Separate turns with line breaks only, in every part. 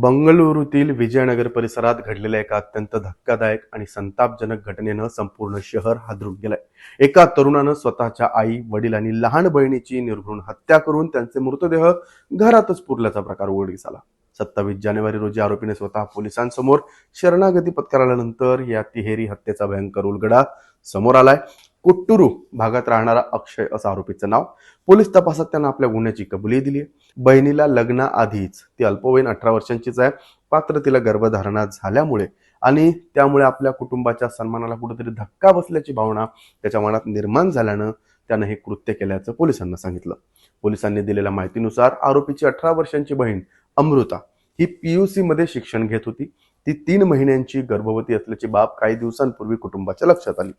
बंगळुरूतील विजयनगर परिसरात घडलेल्या एका अत्यंत धक्कादायक आणि संतापजनक घटनेनं संपूर्ण शहर हादरून गेलंय. एका तरुणानं स्वतःच्या आई वडील आणि लहान बहिणीची निर्घृण हत्या करून त्यांचे मृतदेह घरातच पुरल्याचा प्रकार उघडकीस आला. सत्तावीस जानेवारी रोजी आरोपीने स्वतः पोलिसांसमोर शरणागती पत्करल्यानंतर या तिहेरी हत्येचा भयंकर उलगडा समोर आलाय. कुट्टुरू भागात राहणारा अक्षय असं आरोपीचं नाव. पोलीस तपासात त्यांना आपल्या गुन्ह्याची कबुली दिली आहे. बहिणीला लग्नाआधीच ती अल्पवयीन अठरा वर्षांचीच आहे. पात्र तिला गर्भधारणा झाल्यामुळे आणि त्यामुळे आपल्या कुटुंबाच्या सन्मानाला कुठेतरी धक्का बसल्याची भावना त्याच्या मनात निर्माण झाल्यानं त्यानं हे कृत्य केल्याचं पोलिसांना सांगितलं. पोलिसांनी दिलेल्या माहितीनुसार आरोपीची अठरा वर्षांची बहीण अमृता ही पीयूसी मध्ये शिक्षण घेत होती. ती तीन महिन्यांची गर्भवती असल्याची बाब काही दिवसांपूर्वी कुटुंबाच्या लक्षात आली.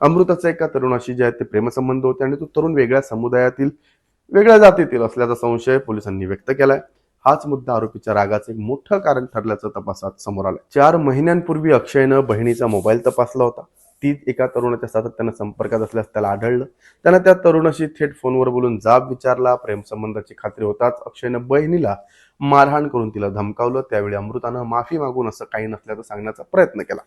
अमृताचा एका तरुणाशी जे आहे ते प्रेमसंबंध होते आणि तो तरुण वेगळ्या समुदायातील वेगळ्या जातीतील असल्याचा संशय पोलिसांनी व्यक्त केलाय. हाच मुद्दा आरोपीच्या रागाचं एक मोठं कारण ठरल्याचं तपासात समोर आलं चार महिन्यांपूर्वी अक्षयनं बहिणीचा मोबाईल तपासला होता. तीच एका तरुणाच्या सातत्यानं संपर्कात असल्यास त्याला आढळलं. त्यानं त्या तरुणाशी थेट फोनवर बोलून जाब विचारला प्रेमसंबंधाची खात्री होताच अक्षयनं बहिणीला मारहाण करून तिला धमकावलं. त्यावेळी अमृतानं माफी मागून असं काही नसल्याचं सांगण्याचा प्रयत्न केला.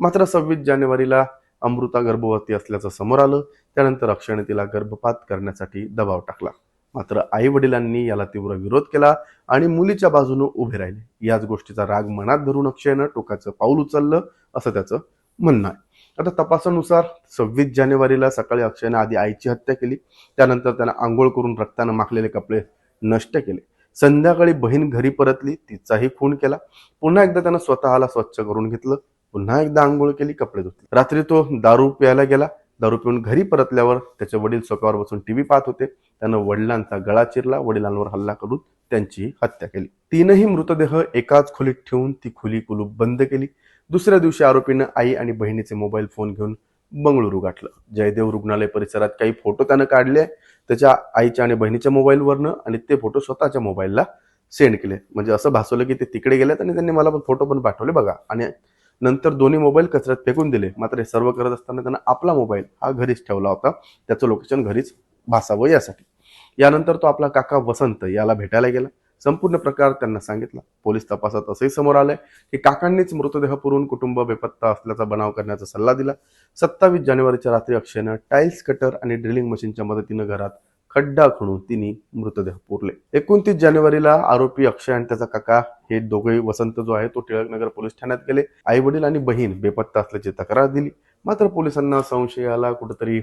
मात्र सव्वीस जानेवारीला अमृता गर्भवती असल्याचं समोर आलं. त्यानंतर अक्षयने तिला गर्भपात करण्यासाठी दबाव टाकला. मात्र आई वडिलांनी याला तीव्र विरोध केला आणि मुलीच्या बाजूने उभे राहिले. याच गोष्टीचा राग मनात धरून अक्षयनं टोकाचं पाऊल उचललं असं त्याचं म्हणणं आहे. आता तपासानुसार सव्वीस जानेवारीला सकाळी अक्षयने आधी आईची हत्या केली. त्यानंतर त्यानं आंघोळ करून रक्तानं माखलेले कपडे नष्ट केले. संध्याकाळी बहीण घरी परतली तिचाही खून केला. पुन्हा एकदा त्यानं स्वतःला स्वच्छ करून घेतलं. पुन्हा एकदा आंघोळ केली कपडे धुतले. रात्री तो दारू प्यायला गेला. दारू पिऊन घरी परतल्यावर त्याचे वडील सोफ्यावर बसून टीव्ही पाहत होते. त्यानं वडिलांचा गळा चिरला. वडिलांवर हल्ला करून त्यांची हत्या केली. तीनही मृतदेह एकाच खोलीत ठेवून ती खुली कुलूप बंद केली. दुसऱ्या दिवशी आरोपीनं आई आणि बहिणीचे मोबाईल फोन घेऊन बंगळुरू गाठलं. जयदेव रुग्णालय परिसरात काही फोटो त्यानं काढले त्याच्या आईच्या आणि बहिणीच्या मोबाईलवरनं आणि ते फोटो स्वतःच्या मोबाईलला सेंड केले. म्हणजे असं भासवलं की ते तिकडे गेलेत आणि त्यांनी मला पण फोटो पण पाठवले बघा. आणि नंतर दोन्ही मोबाईल कचऱ्यात फेकून दिले. मात्र हे सर्व करत असताना त्यांना आपला मोबाईल हा घरीच ठेवला होता. त्याचं लोकेशन घरीच भासावं यासाठी. यानंतर तो आपला काका वसंत याला भेटायला गेला. संपूर्ण प्रकार त्यांना सांगितला. पोलीस तपासात असंही समोर आलंय की काकांनीच मृतदेह पुरून कुटुंब बेपत्ता असल्याचा बनाव करण्याचा सल्ला दिला. सत्तावीस जानेवारीच्या रात्री अक्षयनं टाईल्स कटर आणि ड्रिलिंग मशीनच्या मदतीनं घरात खड्डा खणून तिने मृतदेह पुरले. एकोणतीस जानेवारीला आरोपी अक्षय आणि त्याचा काका हे दोघेही वसंत जो आहे तो टिळकनगर पोलीस ठाण्यात गेले. आई वडील आणि बहीण बेपत्ता असल्याची तक्रार दिली. मात्र पोलिसांना संशयाला कुठेतरी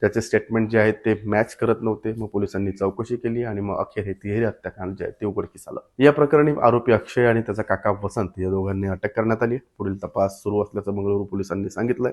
त्याचे स्टेटमेंट जे आहेत ते मॅच करत नव्हते. मग पोलिसांनी चौकशी केली आणि मग अखेर हे तिहेरी हत्याकांड जे आहे ते उघडकीस आलं. या प्रकरणी आरोपी अक्षय आणि त्याचा काका वसंत या दोघांनी अटक करण्यात आली. पुढील तपास सुरू असल्याचं मंगळुरू पोलिसांनी सांगितलंय.